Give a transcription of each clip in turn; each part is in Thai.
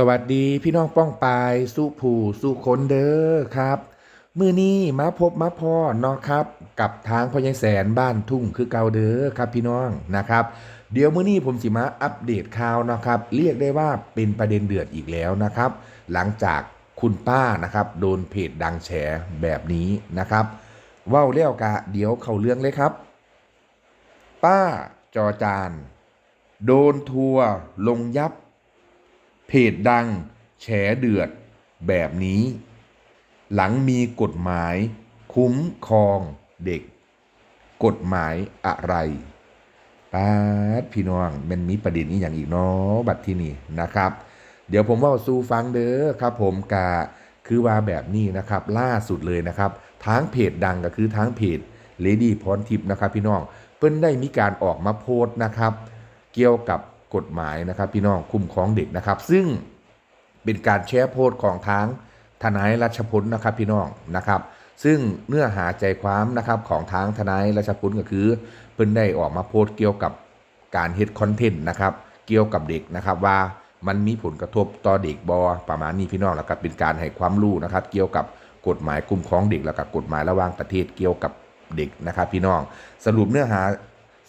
สวัสดีพี่น้องป้องปายสู้ผู้สู้คนเด้อครับมือนี้มาพบมาพ่อเนาะครับ กับทางพ่อใหญ่แสนบ้านทุ่งคือเก่าเด้อครับพี่น้องนะครับ เดี๋ยวมือนี้ผมสิมาอัปเดตข่าวนะครับ เรียกได้ว่าเป็นประเด็นเดือดอีกแล้วนะครับ หลังจากคุณป้านะครับ โดนเพจดังแฉแบบนี้นะครับว้าแล้วกะเดี๋ยวเข้าเรื่องเลยครับ ป้าจอจาน โดนทัวร์ลงยับ เพจดัง แฉเดือด แบบนี้ หลังมีกฎหมาย คุ้มครองเด็ก กฎหมายอะไรป้าดพี่น้องมันมีประเด็นนี้อย่างอีกเนาะบัดที่นี่นะครับ เดี๋ยวผมว่าสู่ฟังเด้อครับ ผมกาคือว่าแบบนี้นะครับ ล่าสุดเลยนะครับทางเพจดังก็คือทางเพจ Lady พรทิพย์นะครับ พี่น้องเพิ่นได้มีการออกมาโพสต์นะครับ เกี่ยวกับ กฎหมายนะครับพี่น้องคุ้มครองเด็กนะครับ ซึ่งเป็นการแชร์โพสต์ของทางทนายรัชพลนะครับพี่น้องนะครับ ซึ่งเนื้อหาใจความนะครับของทางทนายรัชพลก็คือเพิ่นได้ออกมาโพสต์เกี่ยวกับการเฮ็ดคอนเทนต์นะครับเกี่ยวกับเด็กนะครับว่ามันมีผลกระทบต่อเด็กบอประมาณนี้พี่น้องแล้วก็เป็นการให้ความรู้นะครับ เกี่ยวกับกฎหมายคุ้มครองเด็กแล้วก็กฎหมายระหว่างประเทศเกี่ยวกับเด็กนะครับ พี่น้องสรุปเนื้อหา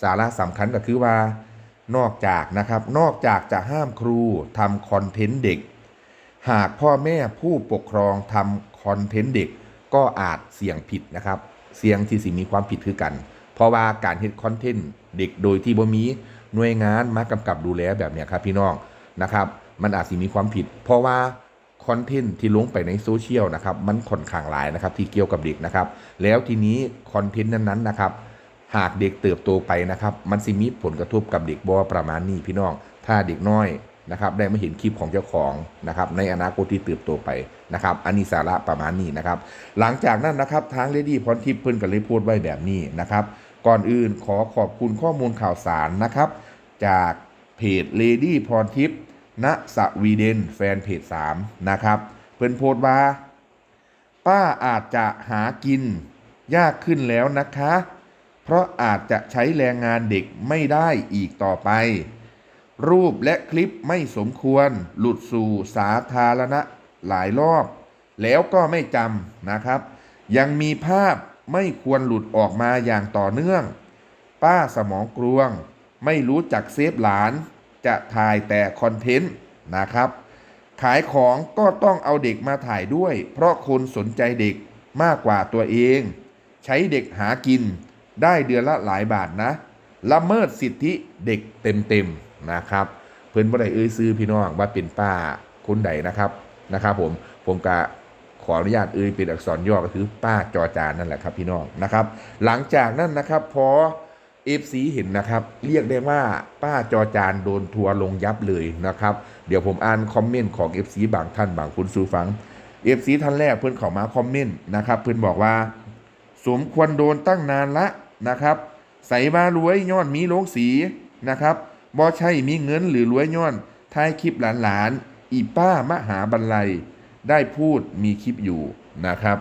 สาระสำคัญก็คือว่า นอกจากนะครับนอกจากจะห้ามครูทำคอนเทนต์เด็ก หากพ่อแม่ผู้ปกครองทำคอนเทนต์เด็ก ก็อาจเสี่ยงผิดนะครับ เสี่ยงที่สิมีความผิดคือกัน เพราะว่าการเฮ็ดคอนเทนต์เด็กโดยที่บ่มีหน่วยงานมากำกับดูแลแบบเนี้ยครับพี่น้องนะครับ มันอาจสิมีความผิด เพราะว่าคอนเทนต์ที่ลงไปในโซเชียลนะครับมันค่อนข้างหลายนะครับที่เกี่ยวกับเด็กนะครับ แล้วทีนี้คอนเทนต์นั้นๆนะครับ หากเด็กเติบโตไปนะครับ มันสิมีผลกระทบกับเด็กบอประมาณนี้พี่น้อง ถ้าเด็กน้อยนะครับ ได้มาเห็นคลิปของเจ้าของนะครับ ในอนาคตที่เติบโตไปนะครับ อันนี้สาระประมาณนี้นะครับ หลังจากนั้นนะครับทางเลดี้พรทิพย์เพิ่นก็เลยพูดไว้แบบนี้นะครับ ก่อนอื่นขอขอบคุณข้อมูลข่าวสารนะครับ จากเพจ Lady พรทิพย์ณสวีเดนแฟนเพจ3นะครับ เพิ่นโพสต์ว่า ป้าอาจจะหากินยากขึ้นแล้วนะคะ เพราะอาจจะใช้แรงงานเด็กไม่ได้อีกต่อไป รูปและคลิปไม่สมควร หลุดสู่สาธารณะหลายรอบ แล้วก็ไม่จำนะครับ ยังมีภาพไม่ควรหลุดออกมาอย่างต่อเนื่อง ป้าสมองกลวง ไม่รู้จักเซฟหลาน จะถ่ายแต่คอนเทนต์นะครับ ขายของก็ต้องเอาเด็กมาถ่ายด้วย เพราะคนสนใจเด็กมากกว่าตัวเอง ใช้เด็กหากิน ได้เดือนละหลายบาทนะ ละเมิดสิทธิเด็กเต็มๆนะครับ เพื่อนบ่ได้เอ่ยซื้อพี่น้องว่าเป็นป้าคนใดนะครับนะครับ ผมผมกะขออนุญาตเอ่ยเป็นอักษรย่อก็คือป้าจอจานนั่นแหละครับพี่น้องนะครับ หลังจากนั้นนะครับพอเอฟซีเห็นนะครับ เรียกได้ว่าป้าจอจานโดนทัวร์ลงยับเลยนะครับ เดี๋ยวผมอ่านคอมเมนต์ของ FC บางท่านบางคุณสูฟัง FC ท่านแรกเพื่อนเข้ามาคอมเมนต์นะครับ เพื่อนบอกว่า สมควรโดนตั้งนานละ นะครับ ใส่มารวยย้อนมีโลงสีนะครับบ่ใช่มีเงินหรือรวยย้อนท้ายคลิปหลานๆ อีป้ามหาบรรลัย ได้พูดมีคลิปอยู่นะครับ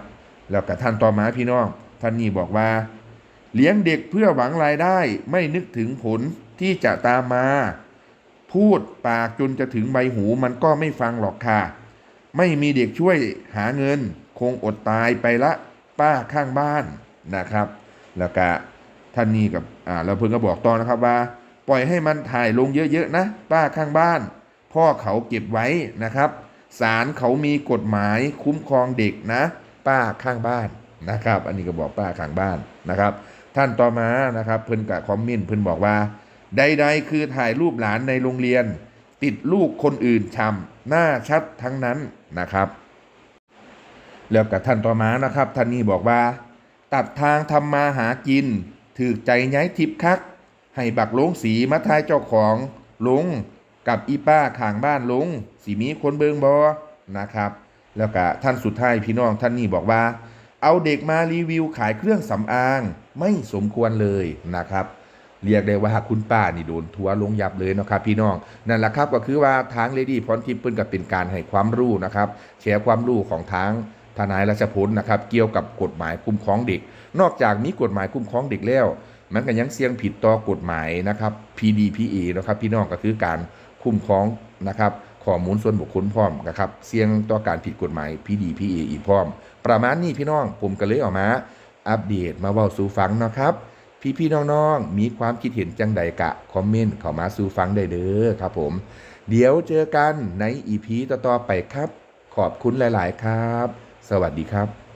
แล้วกับท่านต่อมาพี่น้อง ท่านนี้บอกว่า เลี้ยงเด็กเพื่อหวังรายได้ไม่นึกถึงผลที่จะตามมา พูดปากจนจะถึงใบหูมันก็ไม่ฟังหรอกค่ะ ไม่มีเด็กช่วยหาเงิน คงอดตายไปละป้าข้างบ้านนะครับ แล้วก็ท่านนี้กับอ่าแล้วเพิ่งก็บอกต่อนะครับว่า ปล่อยให้มันถ่ายลงเยอะๆนะป้าข้างบ้าน พ่อเขาเก็บไว้นะครับศาลเขามีกฎหมายคุ้มครองเด็กนะ ป้าข้างบ้านนะครับ อันนี้ก็บอกป้าข้างบ้านนะครับ ท่านต่อมานะครับเพิ่นกับคอมเมนต์เพิ่นบอกว่า ใด ๆ คือถ่ายรูปหลานในโรงเรียน ติดลูกคนอื่นชำหน้าชัดทั้งนั้นนะครับ แล้วกับท่านต่อมานะครับ ท่านนี้บอกว่า ตัดทางทำมาหากิน ถือใจย้ายทิพคัก ให้บักลงสีมาทายเจ้าของลงกับอีป้าข้างบ้านลงสีมีคนเบิงบอนะครับ แล้วก็ท่านสุดท้ายพี่น้องท่านนี้บอกว่า เอาเด็กมารีวิวขายเครื่องสำอางไม่สมควรเลยนะครับเรียกได้ว่าคุณป้านี่โดนทัวลงยับเลยนะครับพี่น้องนั่นแหละครับก็คือว่าทางเลดี้พรทิพย์เพิ่นก็เป็นการให้ความรู้นะครับแชร์ความรู้ของทาง ทนายรัชพลนะครับเกี่ยวกับกฎหมายคุ้มครองเด็ก นอกจากมีกฎหมายคุ้มครองเด็กแล้ว มันก็ยังเสี่ยงผิดต่อกฎหมายนะครับ PDPA นะครับพี่น้องก็คือการคุ้มครองนะครับข้อมูลส่วนบุคคลพร้อมนะครับเสี่ยงต่อการผิดกฎหมายพีดีพีเออีกพร้อม ประมาณนี้พี่น้องผมก็เลยออกมา อัปเดตมาเว้าสู่ฟังนะครับพี่ๆน้องๆ มีความคิดเห็นจังใดกะ คอมเมนต์เข้ามาสู่ฟังได้เด้อครับผม เดี๋ยวเจอกันในอีพีต่อๆไปครับ ขอบคุณหลาย ๆ ครับ สวัสดีครับ